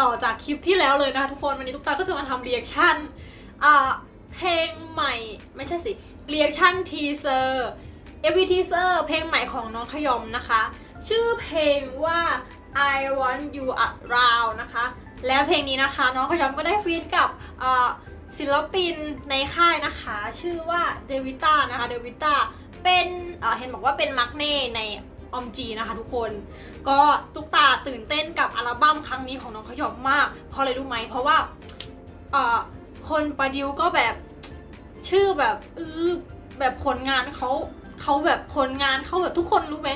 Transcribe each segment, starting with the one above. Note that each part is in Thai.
ต่อจากคลิปที่แล้วเลยนะคะทุกคน วันนี้ตุ๊กตาก็จะมาทำเรีแอคชั่นอ่าเพลงใหม่ ไม่ใช่สิเรีแอคชั่นทีเซอร์เอวีทีเซอร์เพลงใหม่ของน้องขยอมนะคะ ชื่อเพลงว่า I Want You Around นะคะ แล้วเพลงนี้นะคะ น้องขยอมก็ได้ฟีดกับศิลปินในค่ายนะคะ ชื่อว่าเดวิต้านะคะเดวิต้าเป็นเอ่อเห็นบอกว่าเป็นมักเน่ในออมจีนะคะทุกคน ก็ตุ๊กตาตื่นเต้นกับอัลบั้มครั้งนี้ของน้องขยอมมาก เพราะอะไรรู้ไหม เพราะว่าคนประดิวก็แบบชื่อแบบเออแบบผลงานเขาเขาแบบผลงานเขาแบบทุกคนรู้ไหม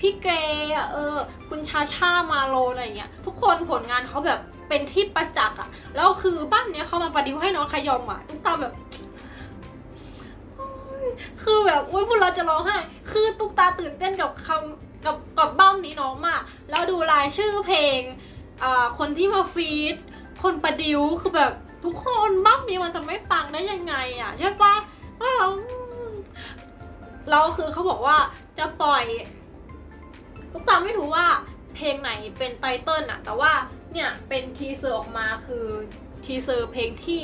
พี่เกรย์เออ คุณชาชามาโลอะไรเงี้ย ทุกคนผลงานเขาแบบเป็นที่ประจักษ์อะแล้วคือบ้านเนี้ยเขามาประดิวให้น้องขยอมอะตุ๊กตาแบบคือแบบอุ้ยพูดเราจะร้องไห้ คือตุ๊กตาตื่นเต้นกับคำ กับกับบ้ามนี้น้องมากแล้วดูรายชื่อเพลงคนที่มาฟีดคนประดิวคือแบบทุกคนบ้ามนี้มันจะไม่ปังได้ยังไงอะใช่ปะอ้าคือเขาบอกว่าจะปล่อยลูกตาไม่รู้ว่าเพลงไหนเป็นไตเติลอะแต่ว่าเนี่ยเป็นทีเซอร์ออกมาคือทีเซอร์เพลงที่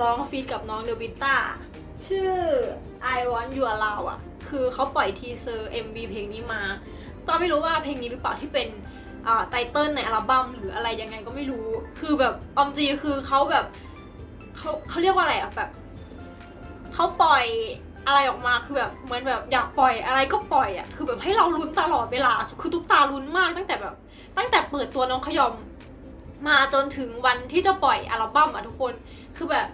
ร้องฟีดกับน้องเดวิต้า ชื่อ I Want You Around อะ คือเขาปล่อยทีเซอร์ MV เพลงนี้มา ก็ไม่รู้ว่าเพลงนี้หรือเปล่าที่เป็นอ่าไตเติ้ลในอัลบั้มหรืออะไรยังไงก็ไม่รู้ คือแบบออมจีคือเขาแบบเขาเขาเรียกว่าอะไรอะแบบเขาปล่อยอะไรออกมาคือแบบเหมือนแบบอยากปล่อยอะไรก็ปล่อยอะคือแบบให้เราลุ้นตลอดเวลา คือทุกตาลุ้นมากตั้งแต่แบบ ตั้งแต่เปิดตัวน้องขยอมมาจนถึงวันที่จะปล่อยอัลบั้มอะทุกคน คือแบบ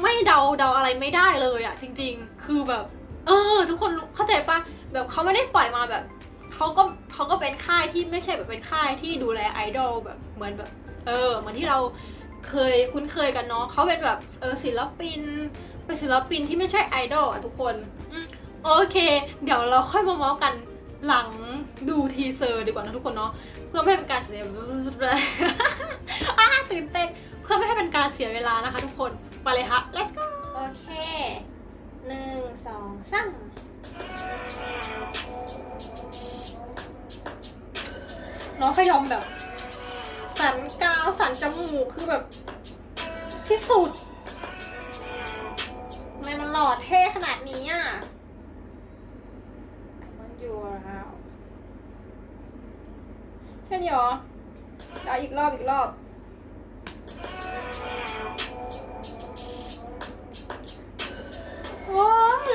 ไม่เดาเดาอะไรไม่ได้เลยอะจริง ๆ คือแบบ เออ ทุกคนเข้าใจปะแบบเขาไม่ได้ปล่อยมาแบบเขาก็เขาก็เป็นค่ายที่ไม่ใช่แบบเป็นค่ายที่ดูแลไอดอลแบบเหมือนแบบ เออ เหมือนที่เราเคยคุ้นเคยกันเนาะเขาเป็นแบบเออศิลปินเป็นศิลปินที่ไม่ใช่ไอดอลอะทุกคนอโอเค เดี๋ยวเราค่อยมาเมาส์กันหลังดูทีเซอร์ดีกว่านะทุกคนเนาะเพื่อไม่ให้เป็นการเสียอ่าตื่นเต้นเพื่อไม่ให้เป็นการเสียเวลานะคะทุกคน ไปเลยค่ะ let's go โอเคหนึ่งสองสามน้องขยอมแบบ สันกาวสันจมูกคือแบบที่สุดทำไมมันหล่อเท่ขนาดนี้อะ I want you around แค่นี้เหรอเอาอีกรอบอีกรอบ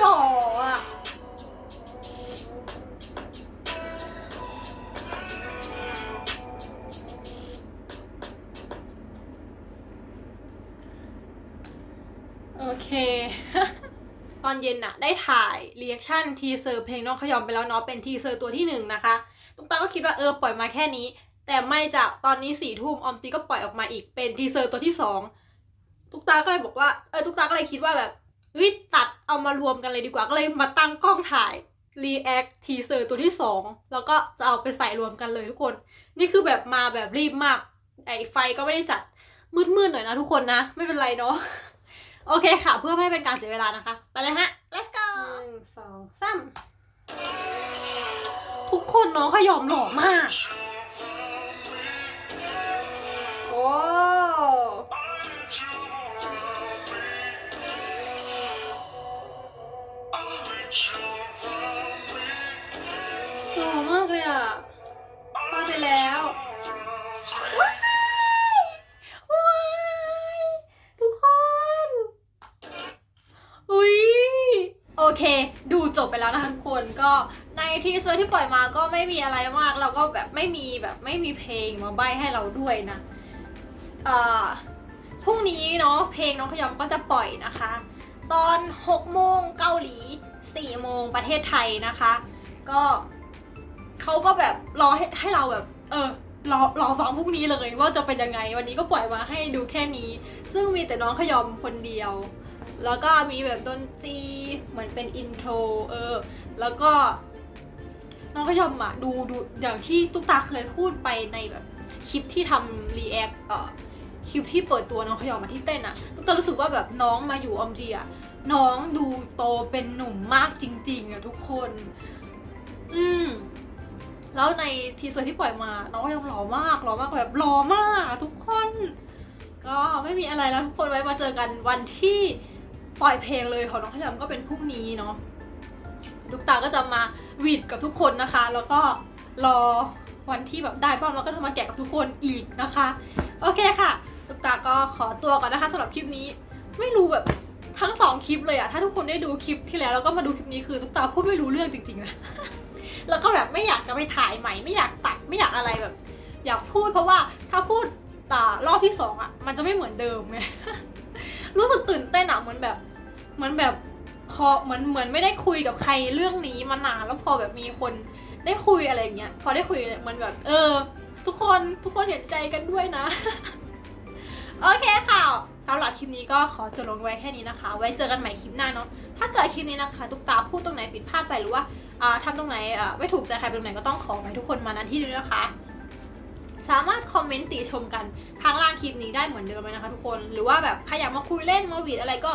หล่ออะโอเค ตอนเย็นน่ะ ได้ถ่ายเรีแอคชั่นทีเซอร์เพลงน้องขยอมไปแล้วเนาะเป็นทีเซอร์ตัวที่หนึ่งนะคะตุ๊กตาก็คิดว่าเออปล่อยมาแค่นี้ แต่ไม่จะตอนนี้สี่ทุ่มออมตีก็ปล่อยออกมาอีกเป็นทีเซอร์ตัวที่สองตุ๊กตาก็เลยบอกว่าเออตุ๊กตาก็เลยคิดว่าแบบ วิตัดเอามารวมกันเลยดีกว่าก็เลยมาตั้งกล้องถ่ายรีแอคทีเซอร์ตัวที่สองแล้วก็จะเอาไปใส่รวมกันเลยทุกคน นี่คือแบบมาแบบรีบมาก ไอไฟก็ไม่ได้จัดมืดๆหน่อยนะทุกคนนะ ไม่เป็นไรเนาะโอเคค่ะ เพื่อไม่ให้เป็นการเสียเวลานะคะ ไปเลยฮะ let's go หนึ่งสองสามทุกคนน้องขยอมหล่อมาก โอ้ หล่อมากเลยอะพาไปแล้วว้ายว้ายทุกคนอุ้ยโอเค ดูจบไปแล้วนะคะทุกคนก็ในทีเซอร์ที่ปล่อยมาก็ไม่มีอะไรมาก เราก็แบบไม่มีแบบไม่มีเพลงมาใบให้เราด้วยนะอ่าพรุ่งนี้เนาะเพลงน้องขยอมก็จะปล่อยนะคะ ตอน6โมงเกาหลี 4โมงประเทศไทยนะคะ ก็เขาก็แบบรอให้ให้เราแบบ เออรอรอฟังพรุ่งนี้เลยว่าจะเป็นยังไง วันนี้ก็ปล่อยมาให้ดูแค่นี้ ซึ่งมีแต่น้องขยอมคนเดียว แล้วก็มีแบบดนตรีเหมือนเป็นอินโทรเออ แล้วก็น้องขยอมอะดูดูอย่างที่ตุ๊กตาเคยพูดไปในแบบคลิปที่ทำรีแอคเอ่อ คลิปที่เปิดตัวน้องขยอมมาที่เต้นอะตุ๊กตารู้สึกว่าแบบน้องมาอยู่ออมจีอะน้องดูโตเป็นหนุ่มมากจริงๆอะทุกคน อืมแล้วในทีเซอร์ที่ปล่อยมา น้องก็ยังหล่อมากหล่อมากแบบหล่อมากทุกคน ก็ไม่มีอะไรแล้วทุกคนไว้มาเจอกันวันที่ปล่อยเพลงเลยของน้องขยำก็เป็นพรุ่งนี้เนาะลูกตาก็จะมาวีดกับทุกคนนะคะ แล้วก็รอวันที่แบบได้ป้อมแล้วก็จะมาแกะกับทุกคนอีกนะคะ โอเคค่ะ ลูกตาก็ขอตัวก่อนนะคะสำหรับคลิปนี้ ไม่รู้แบบทั้งสองคลิปเลยอะถ้าทุกคนได้ดูคลิปที่แล้วแล้วก็มาดูคลิปนี้คือตุ๊กตาพูดไม่รู้เรื่องจริงๆนะแล้วก็แบบไม่อยากจะไปถ่ายใหม่ ไม่อยากตัดไม่อยากอะไรแบบ อยากพูดเพราะว่าถ้าพูดต่ารอบที่สองอะมันจะไม่เหมือนเดิมไงรู้สึกตื่นเต้นอะเหมือนแบบเหมือนแบบพอเหมือนเหมือนไม่ได้คุยกับใครเรื่องนี้มานานแล้วพอแบบมีคนได้คุยอะไรอย่างเงี้ยพอได้คุยมันแบบ เออ ทุกคนทุกคนเห็นใจกันด้วยนะ โอเคค่ะสำหรับคลิปนี้ก็ขอจบลงไว้แค่นี้นะคะ ไว้เจอกันใหม่คลิปหน้าเนาะถ้าเกิดคลิปนี้นะคะ ตุ๊กตาพูดตรงไหนผิดพลาดไปหรือว่าอ่าทำตรงไหนไม่ถูกใจใครตรงไหนก็ต้องขอให้ทุกคนมาณที่นี้นะคะ สามารถคอมเมนต์ติชมกันข้างล่างคลิปนี้ได้เหมือนเดิมเลยนะคะ ทุกคนหรือว่าแบบใครอยากมาคุยเล่นมาวีดอะไรก็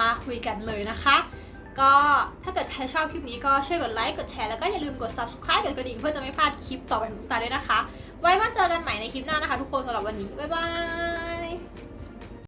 มาคุยกันเลยนะคะก็ถ้าเกิดใครชอบคลิปนี้ก็ช่วยกดไลค์กดแชร์แล้วก็อย่าลืมกด subscribe กดกระดิ่งเพื่อจะไม่พลาดคลิปต่อไปของทุกตาด้วยนะคะ ไว้มาเจอกันใหม่ในคลิปหน้านะคะ ทุกคนสำหรับวันนี้ บ๊ายบาย